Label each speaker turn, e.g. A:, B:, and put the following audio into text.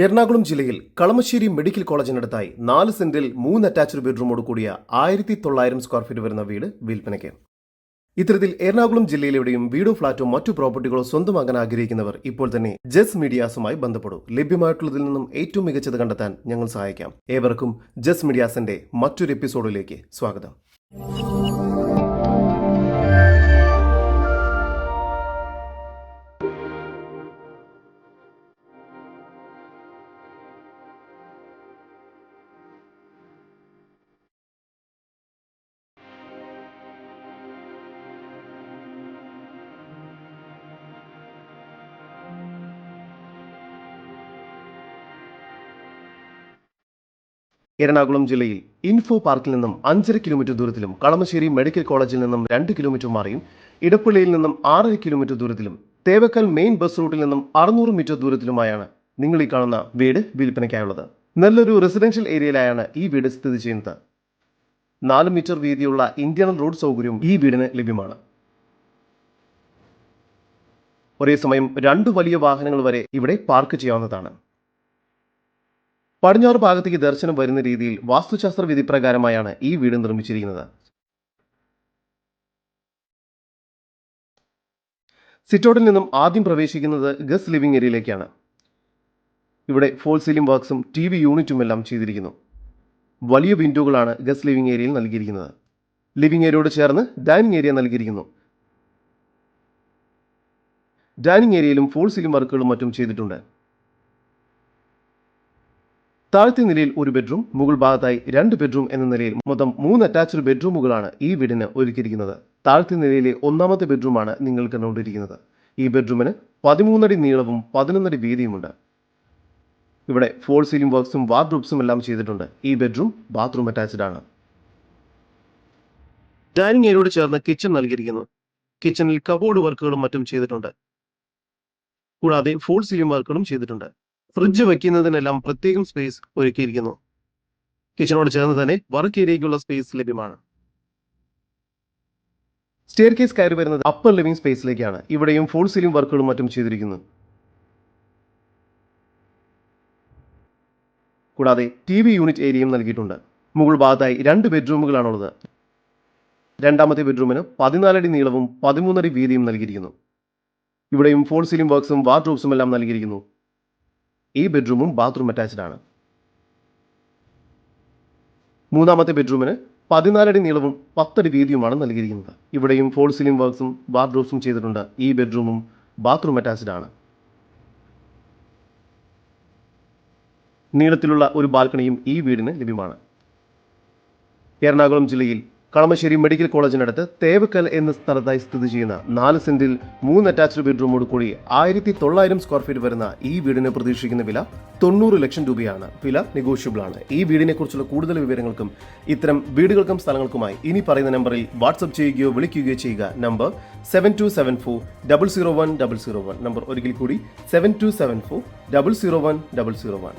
A: എറണാകുളം ജില്ലയിൽ കളമശ്ശേരി മെഡിക്കൽ കോളേജിനടുത്തായി നാല് സെന്റിൽ മൂന്ന് അറ്റാച്ച്ഡ് ബെഡ്റൂമോട് കൂടിയ ആയിരത്തി തൊള്ളായിരം സ്ക്വയർ ഫീറ്റ് വരുന്ന വീട് വിൽപ്പനയ്ക്ക്. ഇത്തരത്തിൽ എറണാകുളം ജില്ലയിലെവിടെയും വീടോ ഫ്ളാറ്റോ മറ്റു പ്രോപ്പർട്ടികളോ സ്വന്തമാകാൻ ആഗ്രഹിക്കുന്നവർ ഇപ്പോൾ തന്നെ ജസ് മീഡിയാസുമായി ബന്ധപ്പെടൂ. ലഭ്യമായിട്ടുള്ളതിൽ നിന്നും ഏറ്റവും മികച്ചത് കണ്ടെത്താൻ ഞങ്ങൾ സഹായിക്കാം. ഏവർക്കും ജസ് മീഡിയാസിന്റെ മറ്റൊരു എപ്പിസോഡിലേക്ക് സ്വാഗതം. എറണാകുളം ജില്ലയിൽ ഇൻഫോ പാർക്കിൽ നിന്നും അഞ്ചര കിലോമീറ്റർ ദൂരത്തിലും കളമശ്ശേരി മെഡിക്കൽ കോളേജിൽ നിന്നും രണ്ട് കിലോമീറ്റർ മാറിയും ഇടപ്പള്ളിയിൽ നിന്നും ആറര കിലോമീറ്റർ ദൂരത്തിലും തേവക്കൽ മെയിൻ ബസ് റൂട്ടിൽ നിന്നും അറുന്നൂറ് മീറ്റർ ദൂരത്തിലുമായാണ് നിങ്ങൾ ഈ കാണുന്ന വീട് വിൽപ്പനയ്ക്കായുള്ളത്. നല്ലൊരു റെസിഡൻഷ്യൽ ഏരിയയിലായാണ് ഈ വീട് സ്ഥിതി ചെയ്യുന്നത്. നാല് മീറ്റർ വീതിയുള്ള ഇന്ത്യൻ റോഡ് സൗകര്യവും ഈ വീടിന് ലഭ്യമാണ്. ഒരേ സമയം രണ്ട് വലിയ വാഹനങ്ങൾ വരെ ഇവിടെ പാർക്ക് ചെയ്യാവുന്നതാണ്. പടിഞ്ഞാറ് ഭാഗത്തേക്ക് ദർശനം വരുന്ന രീതിയിൽ വാസ്തുശാസ്ത്ര വിധി പ്രകാരമായാണ് ഈ വീട് നിർമ്മിച്ചിരിക്കുന്നത്. സിറ്റോഡിൽ നിന്നും ആദ്യം പ്രവേശിക്കുന്നത് ഗസ് ലിവിംഗ് ഏരിയയിലേക്കാണ്. ഇവിടെ ഫോൾ സീലിംഗ് വർക്ക്സും ടി വി യൂണിറ്റും എല്ലാം ചെയ്തിരിക്കുന്നു. വലിയ വിൻഡോകളാണ് ഗസ് ലിവിംഗ് ഏരിയയിൽ നൽകിയിരിക്കുന്നത്. ലിവിംഗ് ഏരിയയോട് ചേർന്ന് ഡൈനിങ് ഏരിയ നൽകിയിരിക്കുന്നു. ഡൈനിങ് ഏരിയയിലും ഫോൾ സീലിംഗ് വർക്കുകളും മറ്റും ചെയ്തിട്ടുണ്ട്. താഴത്തെ നിലയിൽ ഒരു ബെഡ്റൂം മുകൾ ഭാഗത്തായി രണ്ട് ബെഡ്റൂം എന്ന നിലയിൽ മൊത്തം മൂന്ന് അറ്റാച്ച്ഡ് ബെഡ്റൂമുകളാണ് ഈ വീടിന് ഒരുക്കിയിരിക്കുന്നത്. താഴത്തെ നിലയിലെ ഒന്നാമത്തെ ബെഡ്റൂമാണ് നിങ്ങൾ കണ്ടുകൊണ്ടിരിക്കുന്നത്. ഈ ബെഡ്റൂമിന് പതിമൂന്നടി നീളവും പതിനൊന്നടി വീതിയുമുണ്ട്. ഇവിടെ ഫോൾ സീലിംഗ് വർക്ക്സും വാർഡ്രോബ്സും എല്ലാം ചെയ്തിട്ടുണ്ട്. ഈ ബെഡ്റൂം ബാത്റൂം അറ്റാച്ച്ഡ് ആണ്. ഡൈനിങ് ഏരിയയോട് ചേർന്ന് കിച്ചൺ നൽകിയിരിക്കുന്നു. കിച്ചണിൽ കബോർഡ് വർക്കുകളും മറ്റും ചെയ്തിട്ടുണ്ട്. കൂടാതെ ഫോൾ സീലിംഗ് വർക്കുകളും ചെയ്തിട്ടുണ്ട്. ഫ്രിഡ്ജ് വയ്ക്കുന്നതിനെല്ലാം പ്രത്യേകം സ്പേസ് ഒരുക്കിയിരിക്കുന്നു. കിച്ചണോട് ചേർന്ന് തന്നെ വർക്ക് ഏരിയയ്ക്കുള്ള സ്പേസ് ലഭ്യമാണ്. സ്റ്റെയർ കേസ് കയറി വരുന്നത് അപ്പർ ലിവിംഗ് സ്പേസിലേക്കാണ് ഇവിടെയും ഫുൾ സീലിംഗ് വർക്കുകളും മറ്റും ചെയ്തിരിക്കുന്നു. കൂടാതെ ടി വി യൂണിറ്റ് ഏരിയയും നൽകിയിട്ടുണ്ട്. മുകൾ ഭാഗത്തായി രണ്ട് ബെഡ്റൂമുകളാണുള്ളത് രണ്ടാമത്തെ ബെഡ്റൂമിന് പതിനാലടി നീളവും പതിമൂന്നടി വീതിയും നൽകിയിരിക്കുന്നു. ഇവിടെയും ഫോൾ സീലിംഗ് വർക്ക്സും വാർഡ്രോബ്സും എല്ലാം നൽകിയിരിക്കുന്നു. ഈ ബെഡ്റൂമും ബാത്റൂം അറ്റാച്ച്ഡ് ആണ്. മൂന്നാമത്തെ ബെഡ്റൂമിന് പതിനാലടി നീളവും പത്തടി വീതിയുമാണ് നൽകിയിരിക്കുന്നത്. ഇവിടെയും ഫോൾ സീലിംഗ് വർക്ക്സും വാർഡ്രോബ്സും ചെയ്തിട്ടുണ്ട്. ഈ ബെഡ്റൂമും ബാത്റൂം അറ്റാച്ച്ഡ് ആണ്. നീളത്തിലുള്ള ഒരു ബാൽക്കണിയും ഈ വീടിന് ലഭ്യമാണ്. എറണാകുളം ജില്ലയിൽ കളമശ്ശേരി മെഡിക്കൽ കോളേജിനടുത്ത് തേവക്കൽ എന്ന സ്ഥലത്തായി സ്ഥിതി ചെയ്യുന്ന നാല് സെന്റിൽ മൂന്ന് അറ്റാച്ച്ഡ് ബെഡ്റൂമോട് കൂടി ആയിരത്തി തൊള്ളായിരം സ്ക്വയർ ഫീറ്റ് വരുന്ന ഈ വീടിന് പ്രതീക്ഷിക്കുന്ന വില തൊണ്ണൂറ് ലക്ഷം രൂപയാണ്. വില നെഗോഷ്യബിൾ ആണ്. ഈ വീടിനെ കുറിച്ചുള്ള കൂടുതൽ വിവരങ്ങൾക്കും ഇത്തരം വീടുകൾക്കും സ്ഥലങ്ങൾക്കുമായി ഇനി പറയുന്ന നമ്പറിൽ വാട്സ്ആപ്പ് ചെയ്യുകയോ വിളിക്കുകയോ ചെയ്യുക. Number seven two seven four double zero one double zero one number ഒരിക്കൽ കൂടി seven two seven four double zero one double zero one